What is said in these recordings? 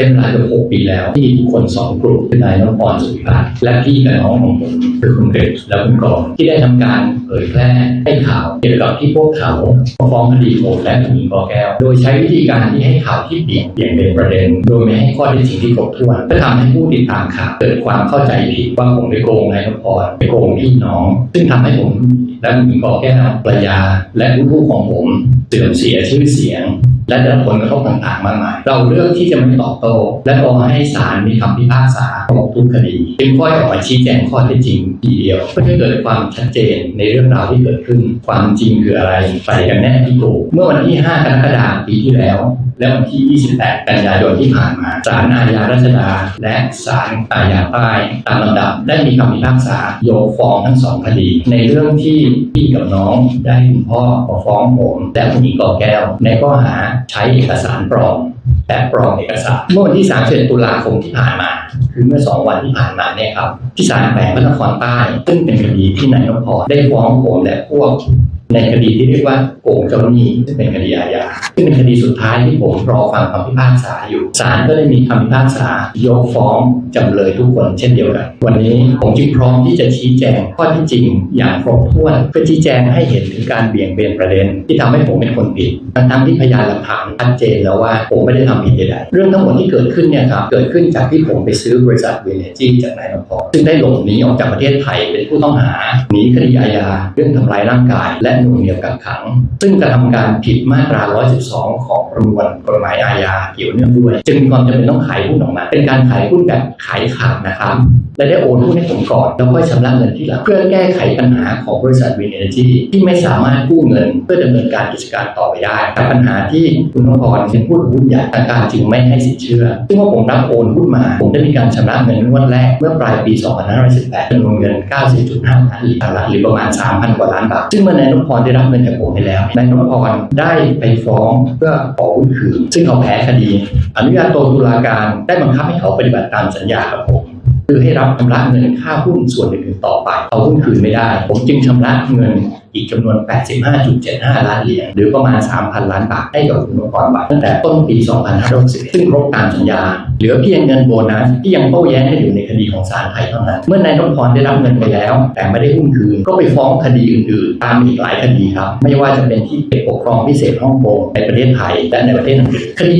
เป็นเวลาเกือบหกปีแล้ว ที่ทุกคนสองกลุ่มคือนายนพพรสุริพัฒน์และพี่กับน้องของผมคือคุณเกรซและคุณกรองที่ได้ทำการเผยแพร่ให้ข่าวเกี่ยวกับที่พวกเขาฟ้องคดีผมและคุณหญิงกอแก้ว โดยใช้วิธีการที่ให้ข่าวที่บี่ยงเบี่ยงเป็นประเด็น โดยไม่ให้ข้อเท็จจริงที่ครบถ้วนและทำให้ผู้ติดตามข่าวเกิดความเข้าใจผิดว่าผมไปโกงนายนพพรไปโกงพี่น้อง ซึ่งทำให้ผมและคุณหญิงกอแก้วภรรยา และลูกๆของผมเสื่อมเสียชื่อเสียง และได้รับผลกระทบต่างๆมากมาย เราเลือกที่จะไม่ตอบโต้และรอให้ศาลมีคำพิพากษาของทุกคดีจึงค่อยออกมาชี้แจงข้อเท็จจริงทีเดียวเพื่อให้เกิดความชัดเจนในเรื่องราวที่เกิดขึ้น ความจริงคืออะไรไปกันแน่ที่โกเมื่อวันที่ 5 กรกฎาคมปีที่แล้ว และวันที่ 28 กันยายนที่ผ่านมาศาลอาญารัชดา และศาลอาญาใต้ตามลำดับได้มีคำพิพากษายกฟ้องทั้งสองคดี ในเรื่องที่พี่กับน้องได้คุณพ่อมาฟ้องผมและคุณหญิงกอแก้วในข้อหาใช้เอกสารปลอมและปลอมเอกสาร เมื่อวันที่31ตุลาคมที่ผ่านมา คือเมื่อ 2 วันที่ผ่านมาเนี่ยครับที่ศาลแขวงพระนครใต้ซึ่งเป็นคดีที่นายนพพรได้ฟ้องผมและพวก ในคดีที่เรียกว่าโกงเจ้าหนี้ซึ่งเป็นคดีอาญาซึ่งเป็นคดีสุดท้ายที่ผมรอฟังคำพิพากษาอยู่ศาลก็ได้มีคำพิพากษายกฟ้องจำเลยทุกคนเช่นเดียวกัน วันนี้ผมจึงพร้อมที่จะชี้แจงข้อที่จริงอย่างครบถ้วนเพื่อชี้แจงให้เห็นถึงการเบี่ยงเบนประเด็น ที่ทำให้ผมเป็นคนผิดทั้งที่พยานหลักฐานชัดเจนแล้วว่าผมไม่ได้ทำผิดใดๆเรื่องทั้งหมดที่เกิดขึ้นเนี่ยครับเกิดขึ้นจากที่ผมไปซื้อบริษัทเวเนจีจากนายนพซึ่งได้หลบหนีออกจากประเทศไทยเป็นผู้ต้องหาหนีคดีอาญาเรื่องทำร้ายร่างกายและหน่วงเหนี่ยวกักขัง ซึ่งกระทำการผิดมาตรา 112 ของประมวลกฎหมายอาญาเกี่ยวเนื่องด้วย จึงมีความจำเป็นต้องขายหุ้นออกมา เป็นการขายหุ้นแบบขายขาดนะครับ และได้โอนหุ้นให้ผมก่อน แล้วค่อยชำระเงินที่หลังเพื่อแก้ไขปัญหาของบริษัทวินเอเนจีที่ไม่สามารถกู้เงิน เพื่อดำเนินการกิจการต่อไปได้แต่ปัญหาที่คุณนพรเป็นผู้ถือหุ้นใหญ่ทางการจึงไม่ให้สินเชื่อ ซึ่งว่าผมรับโอนหุ้นมา ผมได้มีการชำระเงินงวดแรกเมื่อปลายปี 2518จำนวนเงิน 90.5ล้านเหรียญหรือประมาณ 3,000 กว่าล้านบาท ซึ่งเมื่อนายนพพรได้รับเงินจากผมไปแล้วนายนพพรได้ไปฟ้องเพื่อขอหุ้นคืนซึ่งเขาแพ้คดี อนุญาโตตุลาการได้บังคับให้เขาปฏิบัติตามสัญญากับผมคือให้รับชำระเงินค่าหุ้นส่วนอื่นต่อไป เอาหุ้นคืนไม่ได้ ผมจึงชำระเงิน อีกจำนวน 85.75 ล้านเหรียญหรือประมาณ 3,000 ล้านบาทให้กับคุณนพพรบัตรตั้งแต่ต้นปี 2560ซึ่งครบตามสัญญา เหลือเพียงเงินโบนัสที่ยังโต้แย้งกันอยู่ในคดีของศาลไทยเท่านั้น เมื่อนายนพพรได้รับเงินไปแล้ว แต่ไม่ได้หุ้นคืน ก็ไปฟ้องคดีอื่นๆ ตามอีกหลายคดีครับ ไม่ว่าจะเป็นที่เขตปกครองพิเศษฮ่องกงในประเทศไทยและในประเทศอังกฤษคดี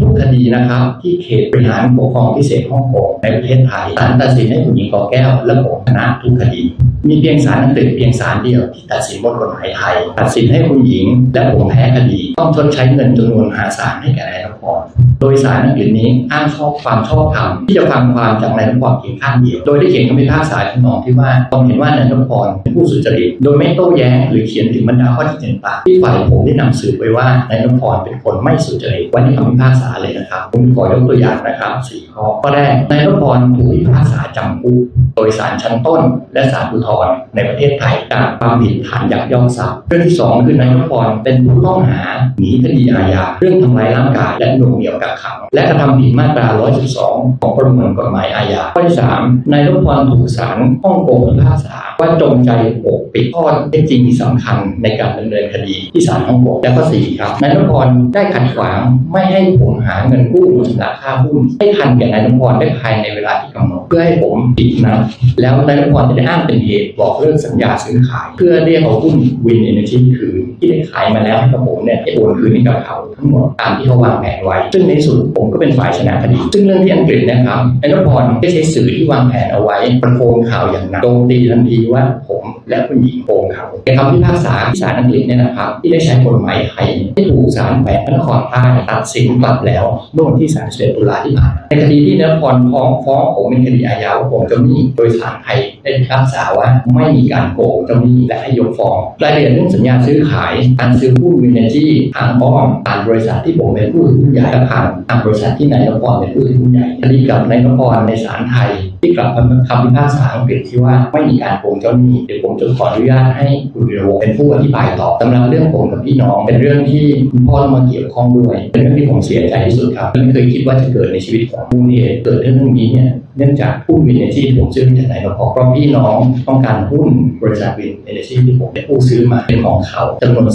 ทุกๆคดีนะครับ ที่เขตบริหารปกครองพิเศษฮ่องกงในประเทศไทยศาลตัดสินให้คุณหญิงกอแก้วและผมชนะทุกคดี มีเพียงศาลอังกฤษเพียงศาลเดียวที่ตัดสินบทกฎหมายไทย ตัดสินให้คุณหญิงและผมแพ้คดี ต้องชดใช้เงินจำนวนมหาศาลให้แก่นายนพพร โดยสารอังกฤษนี้อ้างชอบความชอบธรรมที่จะฟังความจากนายนพพรเพียงข้างเดียว โดยได้เขียนคำพิพากษาทำนองที่ว่าตรงเห็นว่านายนพพรเป็นผู้สุจริตโดยไม่โต้แย้งหรือเขียนถึงบรรดาข้อท็จจริงต่างที่ฝ่ายผมได้นำสืบไว้ว่านายนพพรเป็นคนไม่สุจริตว้ในคำพิพากษาเลยนะครับผมขอยกตัวอย่างนะครับสี่ข้อข้อแรกนายนพพรถูกพิพากษาจำคุกโดยศาลชั้นต้น และศาลอุทธรณ์ในประเทศไทยจากความผิดฐานยักยอกทรัพย์เรื่องที่สองคือนายนพพรเป็นผู้ต้องหาหนีคดีอาญาเรื่องทำร้ายร่างกายและหน่วงเหนี่ยวกักขัง และกระทำผิดมาตรา 112 ของประมวลกฎหมายอาญา ข้อที่สามนายนพพรถูกศาลฮ่องกงพิพากษาว่าจงใจปกปิดข้อเท็จจริงที่สำคัญในการดำเนินคดีที่ศาลฮ่องกงและข้อสี่ครับ นายนพพรได้ขัดขวางไม่ให้ผมหาเงินกู้ชำระค่าหุ้นให้ทันแก่นายนพพรได้ภายในเวลาที่กำหนดเพื่อให้ผมผิดนะแล้วนายนพพรจะได้อ้างเป็นเหตุบอกเลิกสัญญาซื้อขาย เพื่อเรียกเอาหุ้นวินเอเนจีคืน ที่ได้ขายมาแล้วให้กับผมเนี่ยให้โอนคืนให้กับเขาทั้งหมดตามที่เขาวางแผนไว้ ซึ่งในสุดผมก็เป็นฝ่ายชนะคดี ซึ่งเรื่องที่อังกฤษนะครับนายนพพรได้ใช้สื่อที่วางแผนเอาไว้ประโคมข่าวอย่างหนักโจมตีทันทีว่าผมและคุณหญิงโกงเขาในคำพิพากษาที่ศาลอังกฤษเนี่ยนะครับ ที่ได้ใช้กฎหมายไทยที่ถูกศาลแขวงพระนครใต้ตัดสินกลับแล้วเมื่อวันที่31ตุลาที่ผ่านมาในคดีที่นายนพพรฟ้องฟ้องผมเป็นคดีอาญาว่าผมเจ้าหนี้โดยศาลไทยได้พิพากษาว่าไม่มีการโกงเจ้าหนี้และให้ยกฟ้องรายละเอียดเรื่องสัญญาซื้อขายการซื้อหุ้นวินเนจีทางอ้อมผ่านบริษัทที่ผมเป็นผู้ถือหุ้นใหญ่และผ่านทางบริษัทที่นายนพรเป็นผู้ถือหุ้นใหญ่คดีกับนายนพรในศาลไทย ที่กลับคำคำพิพากษาอังกฤษที่ว่าไม่มีการโกงเจ้าหนี้เดี๋ยวผมจะขออนุญาตให้คุณวีรวงศ์เป็นผู้อธิบายต่อสำหรับเรื่องผมกับพี่น้องเป็นเรื่องที่คุณพ่อต้องมาเกี่ยวข้องด้วย เป็นเรื่องที่ผมเสียใจที่สุดครับไม่เคยคิดว่าจะเกิดในชีวิตของมูลเหตุเกิดเรื่องนี้เนี่ยเนื่องจากหุ้นวินเนจีที่ผมซื้อมาจากไหนมาพอเพราะพี่น้องต้องการหุ้นบริษัทวินเนจีที่ผมเป็นผู้ซื้อมาเป็นของเขาจำนวน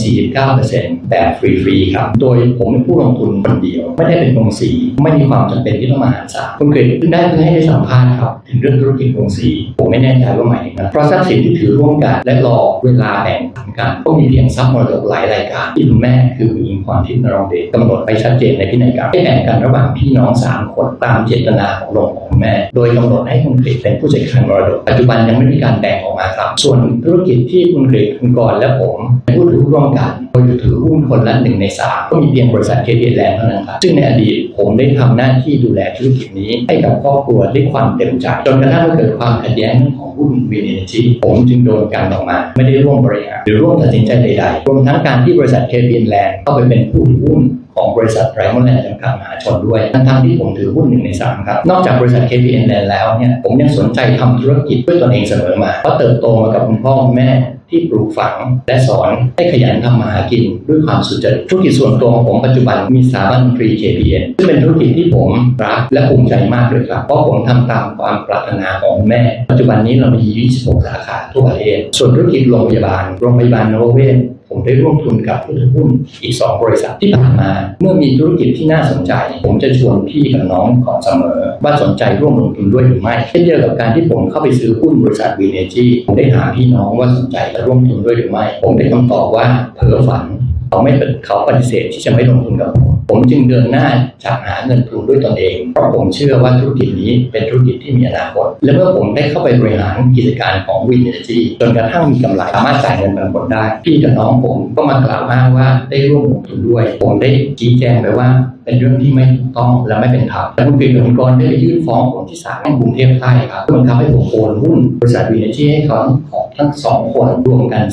49%แบบฟรีๆครับ โดยผมเป็นผู้ลงทุนคนเดียว ไม่ได้เป็นกองสี ไม่มีความจำเป็นที่ต้องมาหาสามคุณเกรดเพิ่งได้เพิ่งให้ได้สัมภาษณ์ครับถึงเรื่องธุรกิจกองสีผมไม่แน่ใจว่าหมายถึงอะไรเพราะทรัพย์สินที่ถือร่วมกันและรอเวลาแบ่งผันกันก็มีเพียงทรัพย์มรดกหลายรายการที่คุณแม่คือคุณหญิงพรทิพย์นรงเดชกำหนดไปชัดเจนในพินัยกรรมให้แบ่งกันระหว่างพี่น้องสามคนตามเจตนาของหลงของแม่ โดยกำหนดให้คุณกรดเป็นผู้จัดการมรดกปัจจุบันยังไม่มีการแบ่งออกมาครับ ส่วนธุรกิจที่คุณกรดคุณกรและผมเป็นผู้ถือร่วมกันโดยถือหุ้นคนละหนึ่งในสามก็มีเพียงบริษัทเคเแลนด์เท่านั้นครับซึ่งในอดีตผมได้ทำหน้าที่ดูแลธุรกิจนี้ให้กับครอบครัวด้วยความเต็มใจจนกระทั่งเกิดความขัดแย้งเรื่องของหุ้นวีเนจีผมจึงโดนการออกมา ไม่ได้ร่วมบริหารหรือร่วมตัดสินใจใดๆรวมทั้งการที่บริษัทเคเแลนด์เข้าไปเป็นผู้ถือหุ้นของบริษัทไรมอนแลนด์จำกัดมหาชนด้วย ทั้งๆที่ผมถือหุ้นหนึ่งในสามครับ นอกจากบริษัท KPN Land แล้วเนี่ย ผมยังสนใจทำธุรกิจด้วยตนเองเสมอมา เพราะเติบโตมากับคุณพ่อคุณแม่ ที่ปลูกฝังและสอนให้ขยันทำมาหากินด้วยความสุจริตธุรกิจส่วนตัวของผมปัจจุบันมีสาบันดนตรี KPN ซึ่งเป็นธุรกิจที่ผมรักและภูมิใจมากเลยครับเพราะผมทำตามความปรารถนาของแม่ ปัจจุบันนี้เรามี 26 สาขาทั่วประเทศส่วนธุรกิจโรงพยาบาลโรงพยาบาลโนเวน ผมได้ร่วมทุนกับผู้ถือหุ้นอีก 2 บริษัทที่ผ่านมา เมื่อมีธุรกิจที่น่าสนใจ ผมจะชวนพี่กับน้องก่อนเสมอ ว่าสนใจร่วมลงทุนด้วยหรือไม่เช่นเดียวกับการที่ผมเข้าไปซื้อหุ้นบริษัทวีเนจีผมได้ถามพี่น้องว่าสนใจจะร่วมทุนด้วยหรือไม่ ผมได้คำตอบว่าเพ้อฝัน เขาไม่เป็นเขาปฏิเสธที่จะไม่ลงทุนกับผมผมจึงเดินหน้าจับหาเงินทุนด้วยตนเองเพราะผมเชื่อว่าธุรกิจนี้เป็นธุรกิจที่มีอนาคต และเมื่อผมได้เข้าไปบริหารกิจการของวินเนจีจนกระทั่งมีกำไรสามารถจ่ายเงินปันผลได้ พี่กับน้องผมก็มากล่าวอ้างว่าได้ร่วมลงทุนด้วย ผมได้ชี้แจงไปว่า เป็นเรื่องที่ไม่ถูกต้องและไม่เป็นธรรมและคุณกฤษกับคุณกรณ์ได้ยื่นฟ้องผมที่ศาลแห่งกรุงเทพใต้ครับเพื่อบังคับให้ผมโอนหุ้นบริษัทวีเนจีให้เขาของทั้งสองคนรวมกัน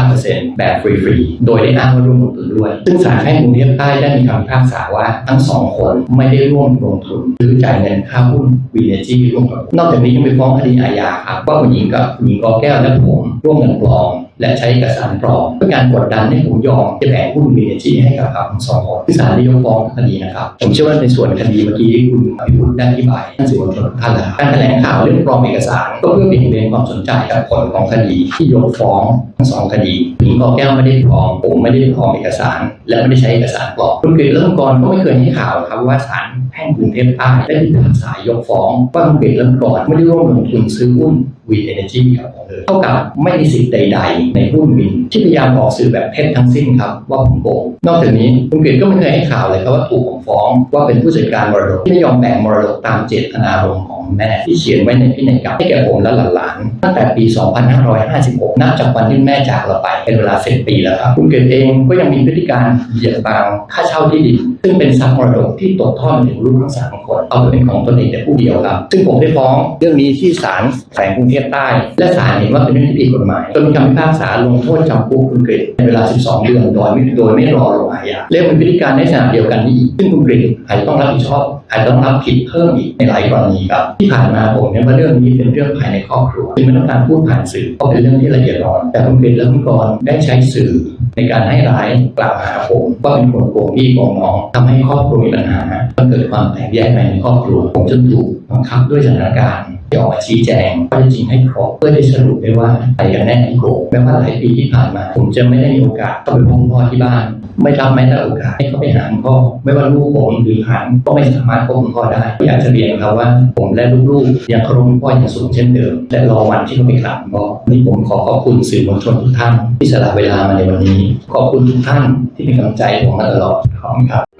49%แบบฟรีๆ โดยได้อ้างว่าร่วมลงทุนด้วย ซึ่งศาลแพ่งกรุงเทพใต้ได้มีคำพิพากษาว่าทั้งสองคนไม่ได้ร่วมลงทุนหรือจ่ายเงินค่าหุ้นวีเนจีร่วมกับผมนอกจากนี้ยังไปฟ้องคดีอาญาครับว่าคุณหญิงกับคุณหญิงกอแก้วและผมร่วมกันปลอมและใช้เอกสารปลอมเพื่อการกดดันให้ผมยอมจะแบ่งหุ้นวีเนจีให้กับเขาทั้งสองคนที่ศาลได้ยกฟ้องคดีนะครับผมเชื่อว่าในส่วนคดีเมื่อกี้ที่คุณพิพุทธได้อธิบายท่านสื่อมวลชนทุกท่านแล้วการแถลงข่าวเรื่องปลอมเอกสาร ก็เพื่อเบี่ยงเบนความสนใจกับผลของคดีที่ยกฟ้องทั้งสองคดี งกอแก้วไม่ได้ปลอมผมไม่ได้ปลอมเอกสาร และไม่ได้ใช้เอกสารปลอมคุณกฤษและคุณกรณ์ก็ไม่เคยให้ข่าวครับว่าศาลแพ่งกรุงเทพใต้ได้พิพากษายกฟ้องว่าคุณกฤษและคุณกรณ์ไม่ได้ร่วมลงทุนซื้อหุ้นวีเอเนจีกับผมเลยเท่ากับไม่มีสิทธิ์ใด ๆ ในหุ้นวิน ที่พยายามออกสื่อแบบเท็จทั้งสิ้นครับ ว่าผมโกงนอกจากนี้คุณกฤษก็ไม่เคยให้ข่าวเลยครับว่าถูกผมฟ้อง ว่าเป็นผู้จัดการมรดกที่ไม่ยอมแบ่งมรดกตามเจตนารมณ์ของแม่ที่เขียนไว้ในพินัยกรรมให้แก่ผมและหลานๆตั้งแต่ปี 2556 นับจากวันที่แม่จากเราไปเป็นเวลา10ปีแล้วครับคุณเกฤษเองก็ยังมีพฤติการเหยียดบางค่าเช่าที่ดินซึ่งเป็นทรัพย์มรดกที่ตกทอดมาถึงลูกทั้งสามคนเอาไปเป็นของตนเองแต่ผู้เดียวครับ ซึ่งผมได้ฟ้องเรื่องนี้ที่ศาลแขวงกรุงเทพใต้ และศาลเห็นว่าเป็นเรื่องที่ผิดกฎหมายจนมีคำพิพากษาลงโทษจำคุกคุณเกฤษในเวลา 12 เดือนโดยไม่โดยไม่รอลงอาญาและเป็นพฤติการในลักษณะเดียวกันนี้ซึ่งคุณเกฤษอาจจะต้องรับผิดชอบ อาจจะต้องรับผิดเพิ่มอีกในหลายกรณีครับ ที่ผ่านมาผมเนี่ยว่าเรื่องนี้เป็นเรื่องภายในครอบครัวจึงไม่ต้องการพูดผ่านสื่อเพราะเป็นเรื่องที่ละเอียดอ่อน แต่คุณกฤษและคุณกรได้ใช้สื่อในการให้ร้ายกล่าวหาผมว่าเป็นคนโกงพี่โกงน้องทำให้ครอบครัวมีปัญหาก็เกิดความแตกแยกภายในครอบครัว ผมจนถูกบังคับด้วยสถานการณ์ ที่ออกมาชี้แจงข้อเท็จจริงให้ครบเพื่อได้สรุปได้ว่าใครกันแน่ที่โกงแม้ว่าหลายปีที่ผ่านมา ผมจะไม่ได้มีโอกาสเข้าไปพบพ่อที่บ้าน ไม่รับแม้แต่โอกาสให้เขาไปหาพ่อไม่ว่าลูกผมหรือหานก็ไม่สามารถพบพ่อได้อยากจะเรียนครับว่า ผมและลูกๆยังเคารพพ่ออย่างสูงเช่นเดิมและรอวันที่เขาไปกราบพ่อนี่ผมขอขอบคุณสื่อมวลชนทุกท่านที่สละเวลามาในวันนี้ ขอบคุณทุกท่านที่เป็นกำลังใจผมมาตลอดขอบคุณครับ